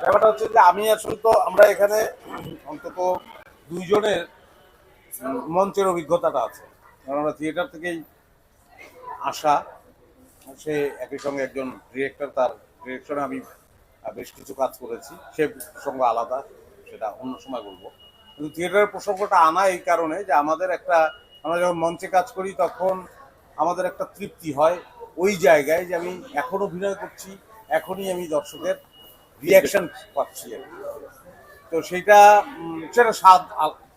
ব্যাপারটা হচ্ছে যে আমি আসলে তো আমরা এখানে অন্তত দুইজনের মঞ্চের অভিজ্ঞতাটা আছে। কারণ আমরা থিয়েটার থেকেই আসা, সে একই সঙ্গে একজন ডিরেক্টর তার ডিরেকশনে আমি বেশ কিছু কাজ করেছি, সে প্রসঙ্গ আলাদা, সেটা অন্য সময় বলব। কিন্তু থিয়েটারের প্রসঙ্গটা আনা এই কারণে যে আমাদের একটা, আমরা যখন মঞ্চে কাজ করি তখন আমাদের একটা তৃপ্তি হয় ওই জায়গায় যে আমি এখন অভিনয় করছি, এখনই আমি দর্শকের রিয়াকশন পাচ্ছি তো সেইটা সেটা স্বাদ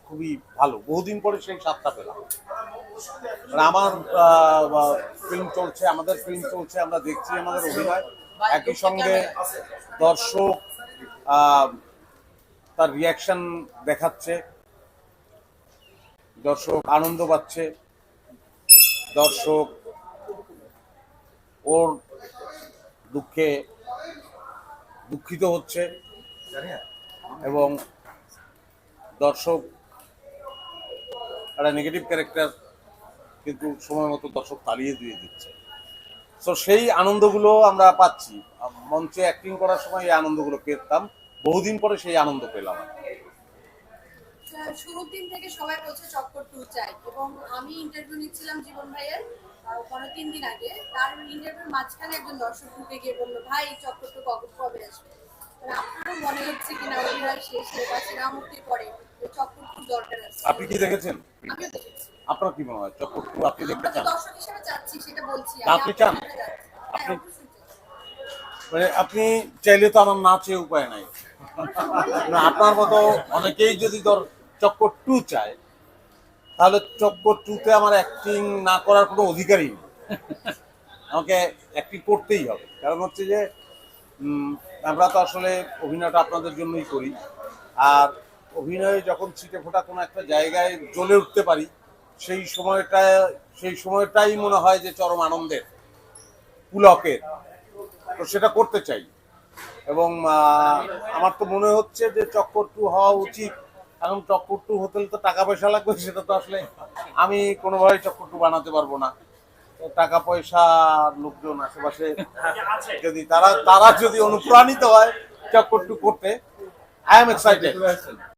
খুবই ভালো। বহুদিন পরে সেই স্বাদটা পেলাম। আমার ফিল্ম চলছে, আমাদের ফিল্ম চলছে, আমরা দেখছি আমাদের অভিনয়। একই সঙ্গে দর্শক তার রিয়াকশন দেখাচ্ছে। দর্শক আনন্দ পাচ্ছে। দর্শক ওর দুঃখে দুঃখিত হচ্ছে। এবং দর্শক, একটা নেগেটিভ ক্যারেক্টার কিন্তু সময় মতো দর্শক তাড়িয়ে দিয়ে দিচ্ছে। তো সেই আনন্দগুলো আমরা পাচ্ছি। মঞ্চে অ্যাক্টিং করার সময় এই আনন্দগুলো পেতাম। বহুদিন পরে সেই আনন্দ পেলাম শুরুর দিন থেকে সবাই বলছে চক্কর টু চাই। এবং আমি ইন্টারভিউ নিচ্ছিলাম জীবন ভাইয়ের। পনেরো তিন দিন আগে তার ইন্টারভিউর মাঝখানে একজন দর্শক ঢুকে গিয়ে বলল ভাই কবে কবে আসবে? মানে আপনারও মনে হচ্ছে কিনা অভিনয় শেষে বা মুক্তির পরে যে দরকার আছে। আপনি কি দেখেছেন? আমিও দেখেছি। আপনার কি মনে হয় আপনি দেখতে চান? দর্শক হিসেবে চাচ্ছি সেটা বলছি। আপনি চান? হ্যাঁ, আপনি- মানে আপনি চাইলে তো আমার না চেয়ে উপায় নাই। আপনার মতো অনেকেই যদি ধর চক্কর টু চায় তাহলে চক্কর টুতে আমার অ্যাক্টিং না করার কোনো অধিকারই নেই। আমাকে অ্যাক্টিং করতেই হবে। কারণ হচ্ছে যে আমরা তো আসলে অভিনয়টা আপনাদের জন্যই করি। আর অভিনয়ে যখন ছিটে ফোটা কোনো একটা জায়গায় জ্বলে উঠতে পারি, সেই সময়টা, সেই সময়টাই মনে হয় যে চরম আনন্দের, পুলকের। তো সেটা করতে চাই। এবং আমার তো মনে হচ্ছে যে চক্কর টু হওয়া উচিত। এখন চক্কর টু হোটেল তো টাকা পয়সা লাগবে, সেটা তো আসলে আমি কোনোভাবেই চক্কর টু বানাতে পারব না। টাকা পয়সা লোকজন আশেপাশে যদি তারা তারা যদি অনুপ্রাণিত হয় চক্কর টু করতে আই এম এক্সাইটেড